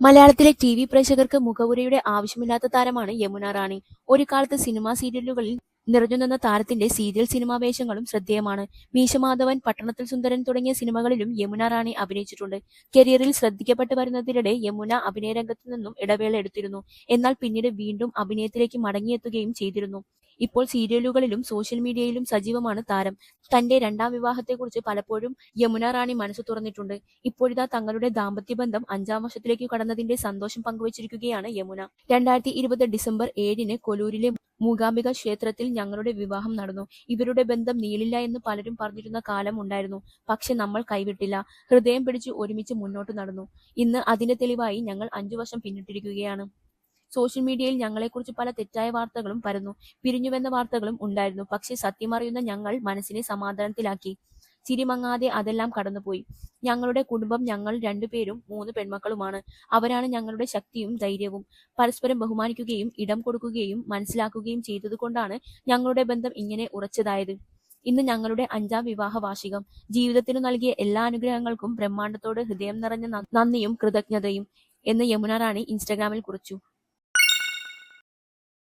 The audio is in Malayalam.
മലയാളത്തിലെ ടി വി പ്രേക്ഷകർക്ക് മുഖവുരയുടെ ആവശ്യമില്ലാത്ത താരമാണ് യമുന റാണി ഒരു കാലത്ത് സിനിമാ സീരിയലുകളിൽ നിറഞ്ഞുനിന്ന താരത്തിന്റെ സീരിയൽ സിനിമാ വേഷങ്ങളും ശ്രദ്ധേയമാണ്. മീശമാധവൻ പട്ടണത്തിൽ സുന്ദരൻ തുടങ്ങിയ സിനിമകളിലും യമുന റാണി അഭിനയിച്ചിട്ടുണ്ട്. കരിയറിൽ ശ്രദ്ധിക്കപ്പെട്ടു വരുന്നതിനിടെ യമുന അഭിനയ രംഗത്തു നിന്നും ഇടവേള എടുത്തിരുന്നു. എന്നാൽ പിന്നീട് വീണ്ടും അഭിനയത്തിലേക്ക് മടങ്ങിയെത്തുകയും ചെയ്തിരുന്നു. ഇപ്പോൾ സീരിയലുകളിലും സോഷ്യൽ മീഡിയയിലും സജീവമാണ് താരം. തന്റെ രണ്ടാം വിവാഹത്തെക്കുറിച്ച് പലപ്പോഴും യമുന റാണി മനസ്സ് തുറന്നിട്ടുണ്ട്. ഇപ്പോഴിതാ തങ്ങളുടെ ദാമ്പത്യബന്ധം അഞ്ചാം വർഷത്തിലേക്ക് കടന്നതിന്റെ സന്തോഷം പങ്കുവച്ചിരിക്കുകയാണ് യമുന. രണ്ടായിരത്തി ഇരുപത് ഡിസംബർ ഏഴിന് കൊലൂരിലെ മൂകാംബിക ക്ഷേത്രത്തിൽ ഞങ്ങളുടെ വിവാഹം നടന്നു. ഇവരുടെ ബന്ധം നീളില്ല എന്ന് പലരും പറഞ്ഞിരുന്ന കാലം ഉണ്ടായിരുന്നു. പക്ഷെ നമ്മൾ കൈവിട്ടില്ല. ഹൃദയം പിടിച്ച് ഒരുമിച്ച് മുന്നോട്ട് നടന്നു. ഇന്ന് അതിന്റെ തെളിവായി ഞങ്ങൾ അഞ്ചു വർഷം പിന്നിട്ടിരിക്കുകയാണ്. സോഷ്യൽ മീഡിയയിൽ ഞങ്ങളെക്കുറിച്ച് പല തെറ്റായ വാർത്തകളും പരന്നു. പിരിഞ്ഞുവെന്ന വാർത്തകളും ഉണ്ടായിരുന്നു. പക്ഷെ സത്യമറിയുന്ന ഞങ്ങൾ മനസ്സിനെ സമാധാനത്തിലാക്കി. ചിരിമങ്ങാതെ അതെല്ലാം കടന്നുപോയി. ഞങ്ങളുടെ കുടുംബം ഞങ്ങൾ രണ്ടുപേരും മൂന്ന് പെൺമക്കളുമാണ്. അവരാണ് ഞങ്ങളുടെ ശക്തിയും ധൈര്യവും. പരസ്പരം ബഹുമാനിക്കുകയും ഇടം കൊടുക്കുകയും മനസ്സിലാക്കുകയും ചെയ്തതുകൊണ്ടാണ് ഞങ്ങളുടെ ബന്ധം ഇങ്ങനെ ഉറച്ചതായത്. ഇന്ന് ഞങ്ങളുടെ അഞ്ചാം വിവാഹ വാർഷികം ജീവിതത്തിന് നൽകിയ എല്ലാ അനുഗ്രഹങ്ങൾക്കും ബ്രഹ്മാണ്ടത്തോട് ഹൃദയം നിറഞ്ഞ നന്ദിയും കൃതജ്ഞതയും എന്ന് യമുന റാണി ഇൻസ്റ്റഗ്രാമിൽ കുറിച്ചു.